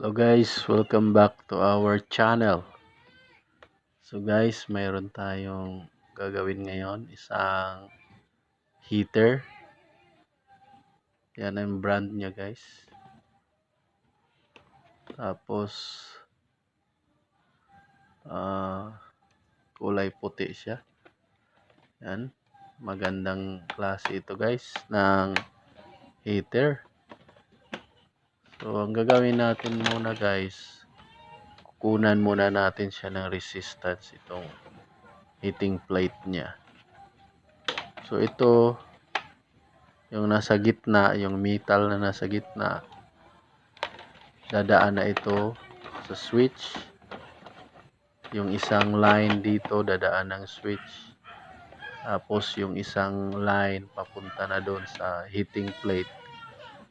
Hello guys, welcome back to our channel. So guys, mayroon tayong gagawin ngayon, isang heater. Yan ang brand niya guys. Tapos uh, kulay puti siya. Yan, magandang klase ito guys ng heater. So, ang gagawin natin muna guys, kukunan muna natin siya ng resistance itong heating plate niya. So, ito, yung nasa gitna, yung metal na nasa gitna, dadaan na ito sa switch. Yung isang line dito, dadaan ng switch. Tapos, yung isang line, papunta na doon sa heating plate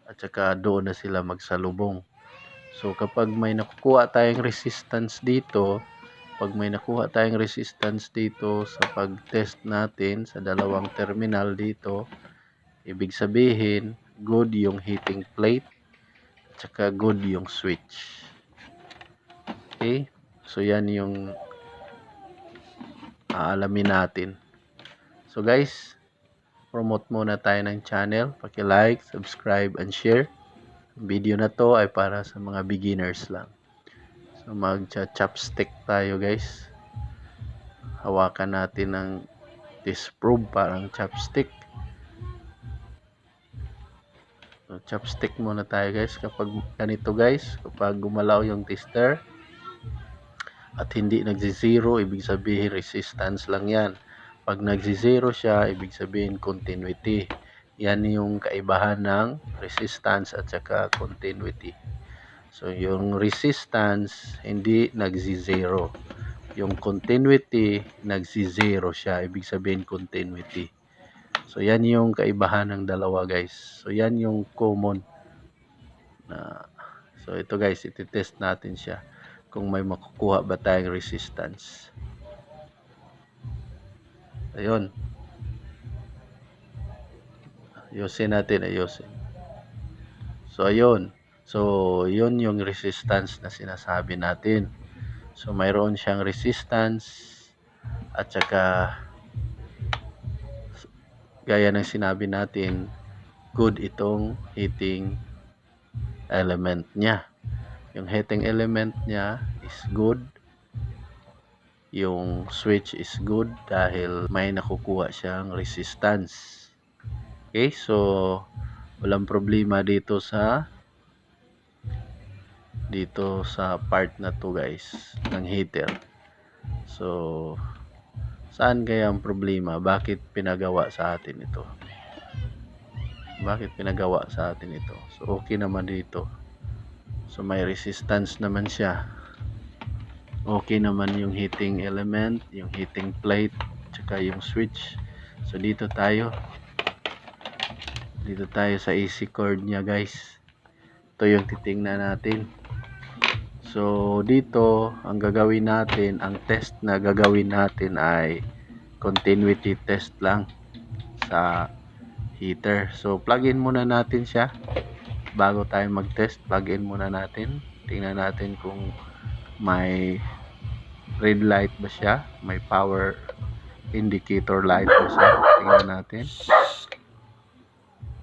at saka doon na sila magsalubong. So kapag may nakukuha tayong resistance dito, pag may nakuha tayong resistance dito sa pag-test natin sa dalawang terminal dito, ibig sabihin good yung heating plate at saka good yung switch. Okay? So yan yung aalamin natin. So guys, promote muna tayo ng channel. Paki-like, subscribe, and share. Video na to ay para sa mga beginners lang. So mag-chopstick tayo guys. Hawakan natin ng disprove parang chopstick. So chopstick muna tayo guys kapag ganito guys, kapag gumalaw yung tester at hindi nagsi-zero, ibig sabihin resistance lang yan pag nagsi-zero siya, ibig sabihin continuity. Yan yung kaibahan ng resistance at saka continuity. So, yung resistance, hindi nagsi-zero. Yung continuity, nagsi-zero siya. Ibig sabihin continuity. So, yan yung kaibahan ng dalawa, guys. So, yan yung common. Na, so, ito guys, iti-test natin siya kung may makukuha ba tayong resistance. Ayun. Ayusin natin, ayusin. So, ayun. So, yun yung resistance na sinasabi natin. So, mayroon siyang resistance at saka gaya ng sinabi natin, good itong heating element niya. Yung heating element niya is good yung switch is good dahil may nakukuha siyang resistance. Okay, so walang problema dito sa dito sa part na to guys ng heater. So saan kaya ang problema? Bakit pinagawa sa atin ito? Bakit pinagawa sa atin ito? So okay naman dito. So may resistance naman siya okay naman yung heating element yung heating plate tsaka yung switch. So dito tayo. Dito tayo sa AC cord nya guys. Ito yung titingnan natin. So dito ang gagawin natin ang test na gagawin natin ay continuity test lang sa heater. So plug in muna natin siya bago tayo mag test plug in muna natin. Tingnan natin kung may red light ba siya? May power indicator light ba siya? Tingnan natin.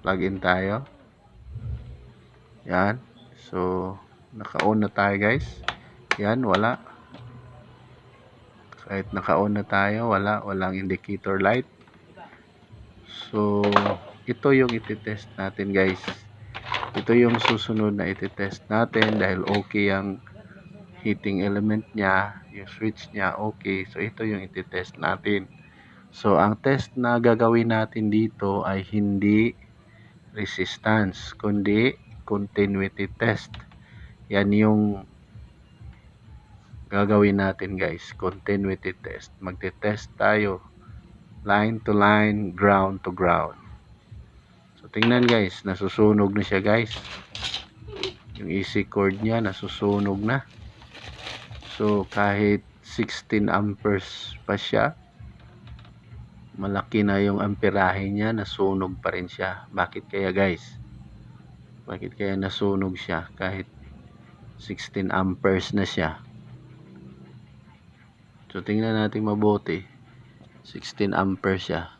Plug in tayo. Yan. So naka on na tayo guys. Yan wala. Kahit naka on na tayo wala. Walang indicator light. So ito yung ititest natin guys. Ito yung susunod na ititest natin dahil okay ang heating element niya, yung switch niya, okay. So, ito yung iti-test natin. So, ang test na gagawin natin dito ay hindi resistance, kundi continuity test. Yan yung gagawin natin guys, continuity test. Magte-test tayo line to line, ground to ground. So, tingnan guys, nasusunog na siya guys. Yung AC cord niya, nasusunog na. So kahit 16 amperes pa siya, malaki na yung amperahe niya, nasunog pa rin siya. Bakit kaya guys? Bakit kaya nasunog siya kahit 16 amperes na siya. So tingnan natin mabuti. 16 amperes siya.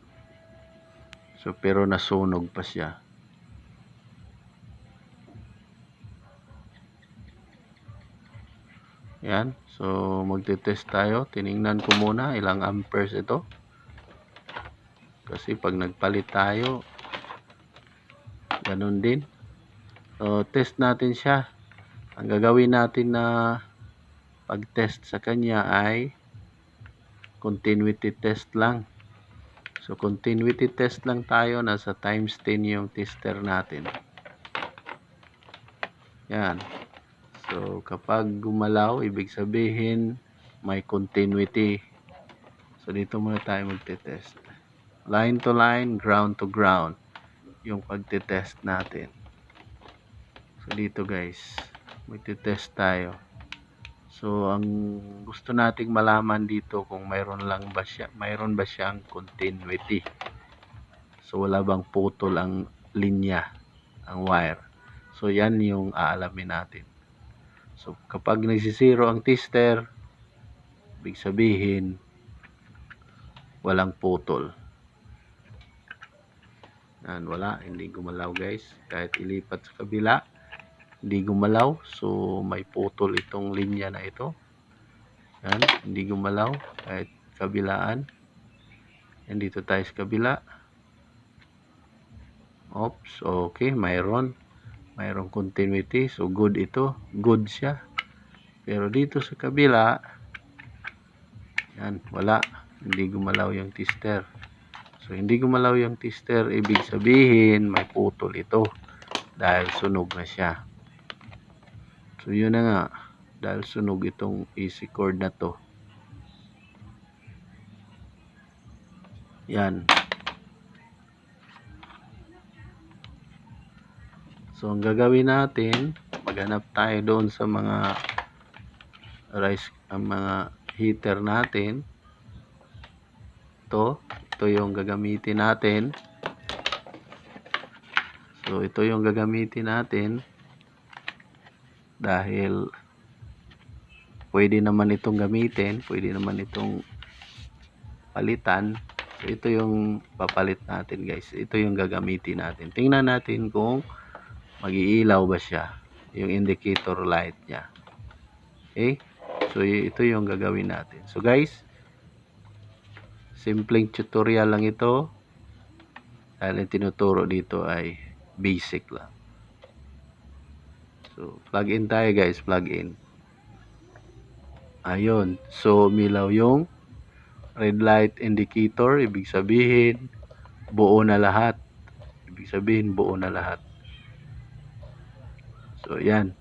So pero nasunog pa siya. Yan. So magte-test tayo. Tiningnan ko muna ilang amperes ito. Kasi pag nagpalit tayo, ganun din. So test natin siya. Ang gagawin natin na pag-test sa kanya ay continuity test lang. So continuity test lang tayo. Nasa times 10 yung tester natin. Yan. So kapag gumalaw, ibig sabihin may continuity. So dito muna tayo magte-test. Line to line, ground to ground. Yung pagte-test natin. So dito guys, magte-test tayo. So ang gusto nating malaman dito kung mayroon lang ba siya, mayroon ba siyang continuity. So wala bang putol ang linya, ang wire. So yan yung aalamin natin. So kapag nagsisiro ang tester, ibig sabihin walang putol. Yan, wala, hindi gumalaw guys. Kahit ilipat sa kabila, hindi gumalaw. So may putol itong linya na ito. Yan, hindi gumalaw kahit kabilaan. Yan dito tayo sa kabila. Oops, okay, mayroon. Mayroong continuity. So good ito. Good siya. Pero dito sa kabila, yan, wala. Hindi gumalaw yung tester. So hindi gumalaw yung tester, ibig sabihin may putol ito dahil sunog na siya. So yun na nga, dahil sunog itong AC cord na to. Yan. So ang gagawin natin, maghanap tayo doon sa mga rice, ang mga heater natin. Ito, ito yung gagamitin natin. So ito yung gagamitin natin dahil pwede naman itong gamitin, pwede naman itong palitan. So ito yung papalit natin guys. Ito yung gagamitin natin. Tingnan natin kung magiilaw ba siya. Yung indicator light niya. Okay? So ito yung gagawin natin. So guys, simpleng tutorial lang ito. Dahil yung tinuturo dito ay basic lang. So, plug in tayo guys, plug in. Ayun. So, umilaw yung red light indicator. Ibig sabihin, buo na lahat. Ibig sabihin, buo na lahat. So, yan.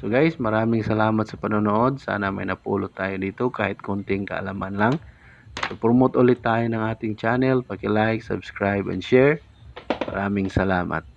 So, guys, maraming salamat sa panonood. Sana may napulot tayo dito kahit konting kaalaman lang. So, promote ulit tayo ng ating channel. Paki-like, subscribe, and share. Maraming salamat.